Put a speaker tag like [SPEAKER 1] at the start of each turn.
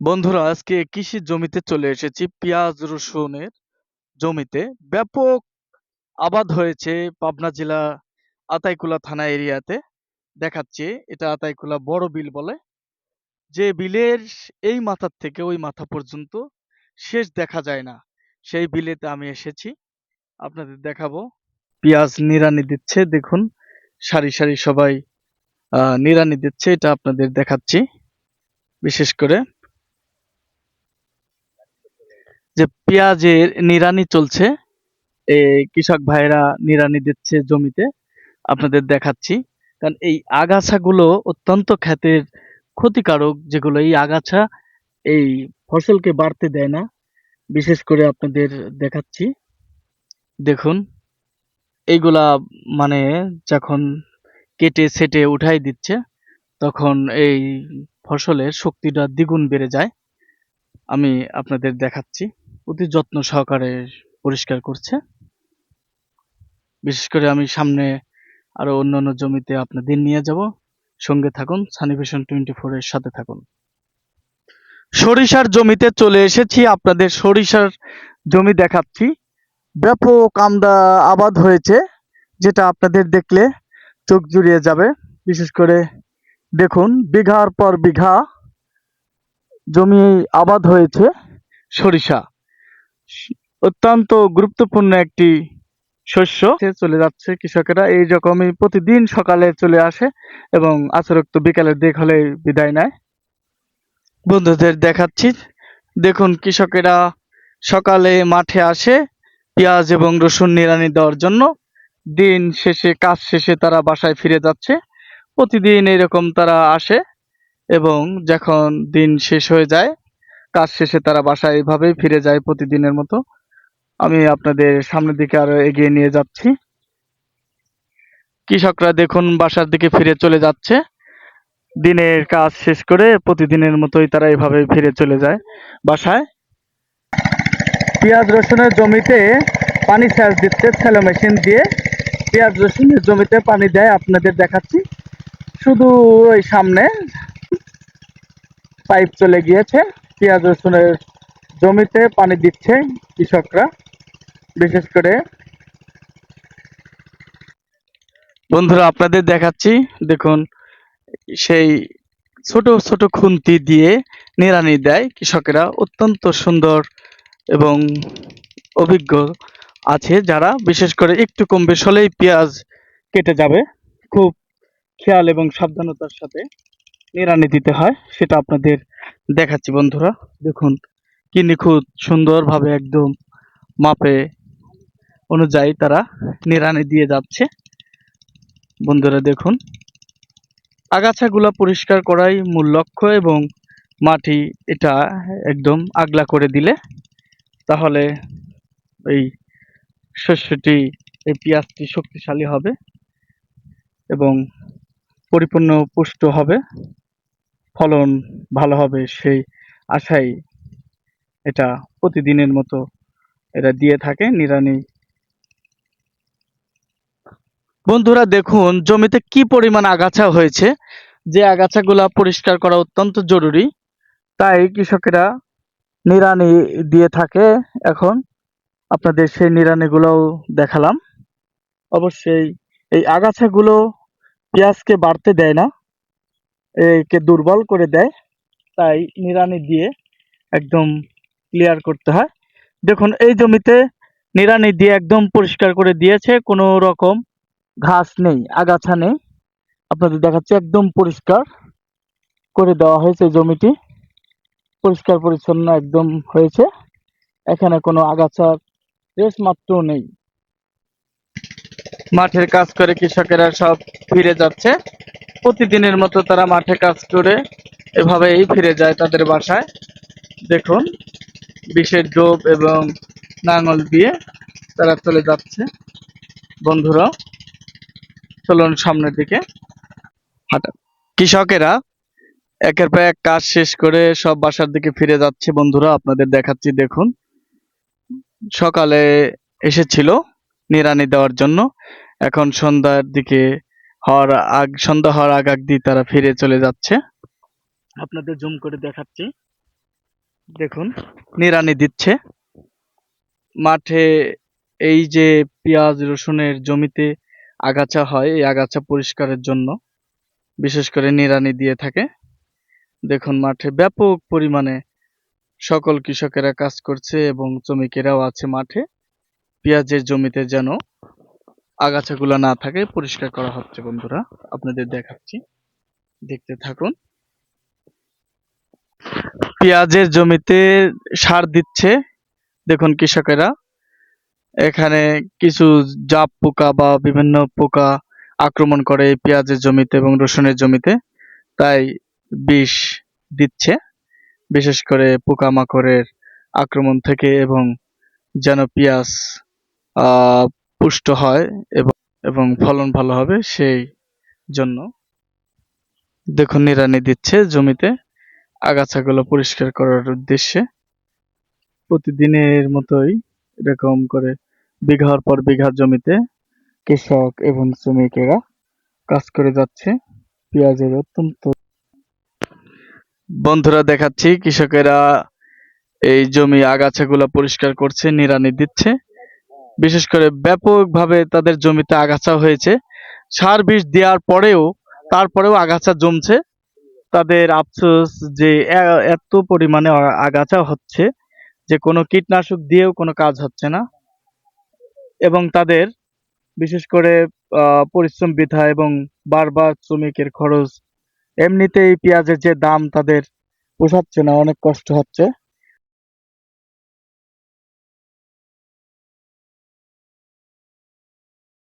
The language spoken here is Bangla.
[SPEAKER 1] বন্ধুরা, আজকে কৃষির জমিতে চলে এসেছি। পেঁয়াজ, রসুনের জমিতে। ব্যাপক আবাদ হয়েছে পাবনা জেলা আতাইকুলা থানা এরিয়াতে। দেখাচ্ছি, এটা আতাইকুলা বড় বিল বলে। যে বিলের এই মাথার থেকে ওই মাথা পর্যন্ত শেষ দেখা যায় না। সেই বিলেতে আমি এসেছি। আপনাদের দেখাবো। পেঁয়াজ নিড়ানি দিচ্ছে, দেখুন। সারি সারি সবাই নিড়ানি দিচ্ছে, এটা আপনাদের দেখাচ্ছি। বিশেষ করে যে পেঁয়াজের নিড়ানি চলছে এই কৃষক ভাইরা নিড়ানি দিচ্ছে জমিতে, আপনাদের দেখাচ্ছি। কারণ এই আগাছাগুলো অত্যন্ত ক্ষেতের ক্ষতিকারক, যেগুলো এই আগাছা এই ফসলকে বাড়তে দেয় না। বিশেষ করে আপনাদের দেখাচ্ছি। দেখুন, এইগুলা মানে যখন কেটে সেটে উঠাই দিচ্ছে, তখন এই ফসলের শক্তিটা দ্বিগুণ বেড়ে যায়। আমি আপনাদের দেখাচ্ছি। অতি যত্ন সহকারে পরিষ্কার করছে। বিশেষ করে আমি সামনে আরও অন্য অন্য জমিতে আপনাদের নিয়ে যাব। সঙ্গে থাকুন সানিভিশন টোয়েন্টি ফোর এর সাথে থাকুন। সরিষার জমিতে চলে এসেছি, আপনাদের সরিষার জমি দেখাচ্ছি। ব্যাপক আমদা আবাদ হয়েছে, যেটা আপনাদের দেখলে চোখ জুড়িয়ে যাবে। বিশেষ করে দেখুন, বিঘার পর বিঘা জমি আবাদ হয়েছে সরিষা। অত্যন্ত গুরুত্বপূর্ণ একটি শস্য। চলে যাচ্ছে কৃষকেরা। এই রকমই প্রতিদিন সকালে চলে আসে এবং আচরক্ত বিকালের দিক হলে বিদায় নেয়। বন্ধুদের দেখাচ্ছি। দেখুন কৃষকেরা সকালে মাঠে আসে, পেঁয়াজ এবং রসুন নিড়ানি দেওয়ার জন্য। দিন শেষে, কাজ শেষে তারা বাসায় ফিরে যাচ্ছে। প্রতিদিন এরকম তারা আসে এবং যখন দিন শেষ হয়ে যায় কাজ শেষে তারা বাসায় এইভাবেই ফিরে যায় প্রতিদিনের মতো। আমি আপনাদের সামনের দিকে আরও এগিয়ে নিয়ে যাচ্ছি। কৃষকরা দেখুন বাসার দিকে ফিরে চলে যাচ্ছে। দিনের কাজ শেষ করে প্রতিদিনের মতোই তারা এভাবে ফিরে চলে যায় বাসায়। পেঁয়াজ রসুনের জমিতে পানি সেচ দিচ্ছে স্যালো মেশিন দিয়ে। পেঁয়াজ রসুনের জমিতে পানি দেয় আপনাদের দেখাচ্ছি। শুধু ওই সামনে পাইপ চলে গিয়েছে। পেঁয়াজ, রসুনের জমিতে পানি দিচ্ছে কৃষকরা, বিশেষ করে। বন্ধুরা, আপনাদের দেখাচ্ছি, দেখুন, সেই ছোট ছোট খুন্তি দিয়ে নিড়ানি দেয় কৃষকেরা। অত্যন্ত সুন্দর এবং অভিজ্ঞ আছে যারা, বিশেষ করে একটু কম বেশ হলেই পেঁয়াজ কেটে যাবে। খুব খেয়াল এবং সাবধানতার সাথে। নিড়ানি দিতে হয়, সেটা আপনাদের দেখাচ্ছি বন্ধুরা। দেখুন, কি নিখুঁত, সুন্দরভাবে একদম মাপে অনুযায়ী তারা নিড়ানি দিয়ে যাচ্ছে। বন্ধুরা, দেখুন। আগাছাগুলা পরিষ্কার করাই মূল লক্ষ্য এবং মাটি এটা একদম আগলা করে দিলে তাহলে এই শস্যটি, এই পেঁয়াজটি শক্তিশালী হবে এবং পরিপূর্ণ পুষ্ট হবে। ফলন ভালো হবে সেই আশায় এটা প্রতিদিনের মতো এটা দিয়ে থাকে নিরানি বন্ধুরা দেখুন, জমিতে কি পরিমাণ আগাছা হয়েছে? যে আগাছাগুলা পরিষ্কার করা অত্যন্ত জরুরি, তাই কৃষকেরা নিরানি দিয়ে থাকে। এখন আপনাদের সেই নিরানিগুলোও দেখালাম। অবশ্যই এই আগাছাগুলো পেঁয়াজকে বাড়তে দেয় না। একে দুর্বল করে দেয়, তাই নিরানি দিয়ে একদম ক্লিয়ার করতে হয়। দেখুন, এই জমিতে নিরানি দিয়ে একদম পরিষ্কার করে দিয়েছে, কোনো রকম ঘাস নেই, আগাছা নেই। আপনাদের দেখাচ্ছি, একদম পরিষ্কার করে দেওয়া হয়েছে জমিটি। পরিষ্কার পরিচ্ছন্ন একদম হয়েছে। এখানে কোনো আগাছার রেশ মাত্র নেই। মাঠের কাজ করে কৃষকেরা সব ফিরে যাচ্ছে। প্রতিদিনের মতো তারা মাঠে কাজ করে এভাবেই ফিরে যায় তাদের বাসায়। দেখুন, বিষের ডোব এবং নাঙল দিয়ে তারা চলে যাচ্ছে। বন্ধুরা, চলুন সামনের দিকে। হাঁটা। কৃষকেরা একের পর এক কাজ শেষ করে সব বাসার দিকে ফিরে যাচ্ছে। বন্ধুরা, আপনাদের দেখাচ্ছি, দেখুন। সকালে এসেছিল নিরানি দেওয়ার জন্য। এখন সন্ধ্যার দিকে হওয়ার আগ সন্ধ্যা হওয়ার আগ আগ দিয়ে তারা ফিরে চলে যাচ্ছে। আপনাদের জুম করে দেখাচ্ছি। দেখুন। নিড়ানি দিচ্ছে। মাঠে এই যে পেঁয়াজ রসুনের জমিতে আগাছা হয় এই আগাছা পরিষ্কারের জন্য বিশেষ করে নিড়ানি দিয়ে থাকে। দেখুন মাঠে ব্যাপক পরিমাণে সকল কৃষকেরা কাজ করছে এবং শ্রমিকেরাও আছে মাঠে। পেঁয়াজের জমিতে যেন আগাছাগুলো না থাকে, পরিষ্কার করা হচ্ছে বন্ধুরা। আপনাদের দেখাচ্ছি। দেখতে থাকুন। পেঁয়াজের জমিতে সার দিচ্ছে। দেখুন কৃষকেরা। এখানে কিছু জাপ পোকা বা বিভিন্ন পোকা আক্রমণ করে পেঁয়াজের জমিতে এবং রসুনের জমিতে। তাই বিষ দিচ্ছে। বিশেষ করে পোকামাকড়ের আক্রমণ থেকে এবং যেন পেঁয়াজ পুষ্ট হয় এবং এবং ফলন ভালো হবে সেই জন্য। দেখুন, নিড়ানি দিচ্ছে জমিতে। আগাছাগুলো পরিষ্কার করার উদ্দেশ্যে প্রতিদিনের মতোই এরকম করে বিঘার পর বিঘা জমিতে কৃষক এবং শ্রমিকেরা কাজ করে যাচ্ছে। পেঁয়াজের অত্যন্ত বন্ধুরা দেখাচ্ছি, কৃষকেরা এই জমি আগাছাগুলো পরিষ্কার করছে, নিড়ানি দিচ্ছে। বিশেষ করে ব্যাপকভাবে তাদের জমিতে আগাছা হয়েছে। সার বিষ দেওয়ার পরেও, তারপরেও আগাছা জমছে। তাদের আফসোস যে এত পরিমাণে আগাছা হচ্ছে যে কোনো কীটনাশক দিয়েও কোনো কাজ হচ্ছে না। এবং তাদের বিশেষ করে পরিশ্রম বৃথা এবং বারবার শ্রমিকের খরচ, এমনিতেই পেঁয়াজের যে দাম তাদের পোষাচ্ছে না, অনেক কষ্ট হচ্ছে।